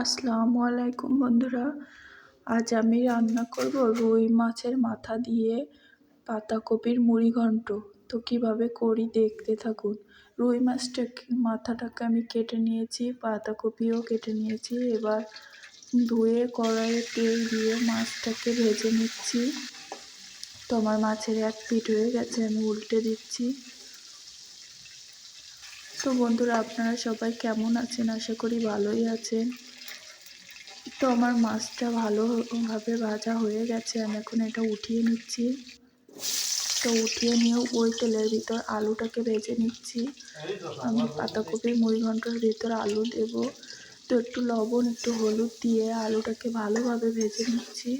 আসসালামু আলাইকুম বন্ধুরা। আজ আমি রান্না করব রুই মাছের মাথা দিয়ে পাতাকপির মুড়ি ঘন্ট। তো কীভাবে করি দেখতে থাকুন। রুই মাছটাকে, মাথাটাকে আমি কেটে নিয়েছি, পাতাকপিও কেটে নিয়েছি। এবার ধুয়ে কড়াইয়ে তেল দিয়ে মাছটাকে ভেজে নিচ্ছি। তো আমার মাছের এক পিঠ হয়ে গেছে, আমি উল্টে দিচ্ছি। তো বন্ধুরা, আপনারা সবাই কেমন আছেন? আশা করি ভালোই আছেন। তো আমার মাছটা ভালোভাবে ভাজা হয়ে গেছে। আমি এখন এটা উঠিয়ে নিচ্ছি। তো উঠিয়ে নিয়েও ওই তেলের ভিতর আলুটাকে ভেজে নিচ্ছি। আমি পাতাকপির মুড়ি ঘণ্টার ভিতর আলু দেব। তো একটু লবণ, একটু হলুদ দিয়ে আলুটাকে ভালোভাবে ভেজে নিচ্ছি।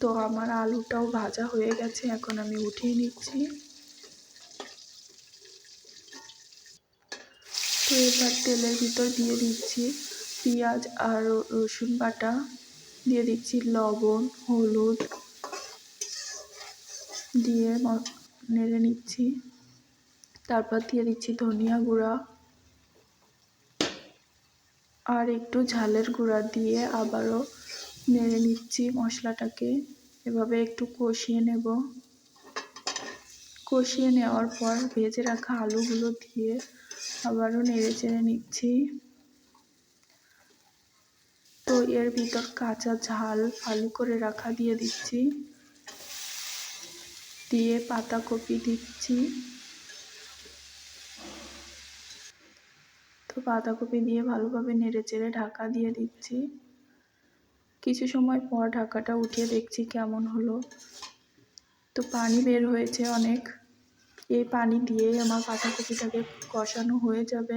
তো আমার আলুটাও ভাজা হয়ে গেছে। এখন আমি উঠিয়ে নিচ্ছি। এবার তেলের ভিতর দিয়ে দিচ্ছি পেঁয়াজ আর রসুন বাটা। দিয়ে দিচ্ছি লবণ, হলুদ। দিয়ে নেড়ে নিচ্ছি। তারপর দিয়ে দিচ্ছি ধনিয়া গুঁড়া। আর একটু ঝালের গুঁড়া দিয়ে আবারও নেড়ে নিচ্ছি মশলাটাকে। এভাবে একটু কষিয়ে নেব। কষিয়ে নেওয়ার পর ভেজে রাখা আলুগুলো দিয়ে আবারও নেড়ে চেড়ে নিচ্ছি। তো এর ভিতর কাঁচা ঝাল ভালো করে রাখা দিয়ে দিচ্ছি। দিয়ে পাতাকপি দিচ্ছি। তো বাঁধাকপি দিয়ে ভালোভাবে নেড়ে চেড়ে ঢাকা দিয়ে দিচ্ছি। কিছু সময় পর ঢাকাটা উঠিয়ে দেখছি কেমন হলো। তো পানি বের হয়েছে অনেক। এই পানি দিয়েই আমার বাঁধাকপিটাকে কষানো হয়ে যাবে।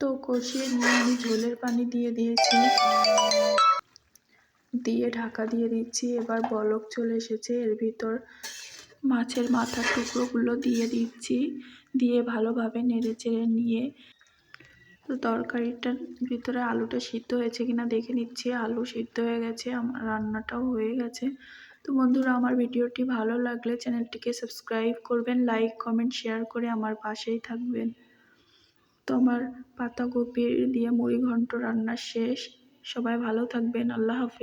তো কষিয়ে নিয়ে আমি ঝোলের পানি দিয়ে দিয়েছি। দিয়ে ঢাকা দিয়ে দিচ্ছি। এবার বলক চলে এসেছে। এর ভিতর মাছের মাথার টুকরোগুলো দিয়ে দিচ্ছি। দিয়ে ভালোভাবে নেড়ে চেড়ে নিয়ে তো তরকারিটার ভিতরে আলুটা সিদ্ধ হয়েছে কিনা দেখে নিচ্ছি। আলু সিদ্ধ হয়ে গেছে, আমার রান্নাটাও হয়ে গেছে। তো বন্ধুরা, আমার ভিডিওটি ভালো লাগলে চ্যানেলটিকে সাবস্ক্রাইব করবেন, লাইক, কমেন্ট, শেয়ার করে আমার পাশেই থাকবেন। তো আমার পাতাকপি দিয়ে মুড়ি ঘন্ট রান্না শেষ। সবাই ভালো থাকবেন। আল্লাহ হাফেজ।